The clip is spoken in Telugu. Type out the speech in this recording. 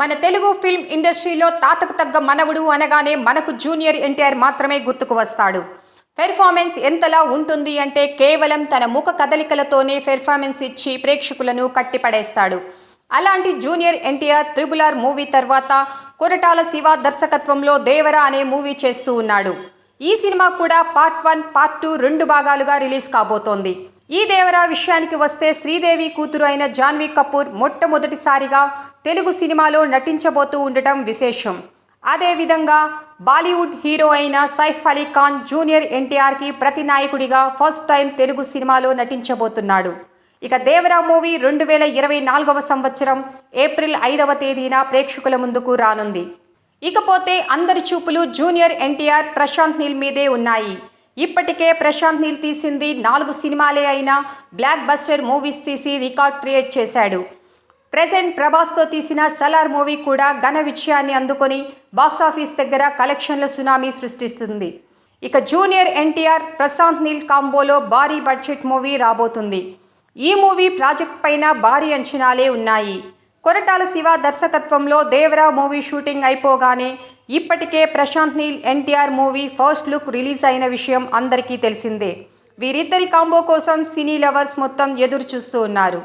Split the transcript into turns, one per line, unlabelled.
మన తెలుగు ఫిల్మ్ ఇండస్ట్రీలో తాతకు తగ్గ మనవుడు అనగానే మనకు జూనియర్ ఎన్టీఆర్ మాత్రమే గుర్తుకు వస్తాడు. పెర్ఫార్మెన్స్ ఎంతలా ఉంటుంది అంటే కేవలం తన ముఖ కదలికలతోనే పెర్ఫార్మెన్స్ ఇచ్చి ప్రేక్షకులను కట్టిపడేస్తాడు. అలాంటి junior NTR triple R movie తర్వాత కొరటాల శివ దర్శకత్వంలో దేవర అనే మూవీ చేస్తూ ఉన్నాడు. ఈ సినిమా కూడా పార్ట్ వన్ పార్ట్ టూ రెండు భాగాలుగా రిలీజ్ కాబోతోంది. ఈ దేవరా విషయానికి వస్తే శ్రీదేవి కూతురు అయిన జాన్వీ కపూర్ మొట్టమొదటిసారిగా తెలుగు సినిమాలో నటించబోతూ ఉండటం విశేషం. అదేవిధంగా బాలీవుడ్ హీరో అయిన సైఫ్ అలీ ఖాన్ జూనియర్ ఎన్టీఆర్కి ప్రతి నాయకుడిగా ఫస్ట్ టైం తెలుగు సినిమాలో నటించబోతున్నాడు. ఇక దేవరా మూవీ రెండు వేల ఇరవై నాలుగవ సంవత్సరం ఏప్రిల్ ఐదవ తేదీన ప్రేక్షకుల ముందుకు రానుంది. ఇకపోతే అందరి చూపులు జూనియర్ ఎన్టీఆర్ ప్రశాంత్ నీల్ మీదే ఉన్నాయి. ఇప్పటికే ప్రశాంత్ నీల్ తీసింది నాలుగు సినిమాలే అయినా బ్లాక్ బస్టర్ మూవీస్ తీసి రికార్డ్ క్రియేట్ చేశాడు. ప్రజెంట్ ప్రభాస్తో తీసిన సలార్ మూవీ కూడా ఘన విజయాన్ని అందుకొని బాక్సాఫీస్ దగ్గర కలెక్షన్ల సునామీ సృష్టిస్తుంది. ఇక జూనియర్ ఎన్టీఆర్ ప్రశాంత్ నీల్ కాంబోలో భారీ బడ్జెట్ మూవీ రాబోతుంది. ఈ మూవీ ప్రాజెక్ట్ పైన భారీ అంచనాలే ఉన్నాయి. కొరటాల శివ దర్శకత్వంలో దేవరా మూవీ షూటింగ్ అయిపోగానే ఇప్పటికే Prashanth Neel NTR movie first look release అయిన విషయం అందరికీ తెలిసిందే. వీరిద్దరి కాంబో కోసం సినీ లవర్స్ మొత్తం ఎదురు చూస్తూ ఉన్నారు.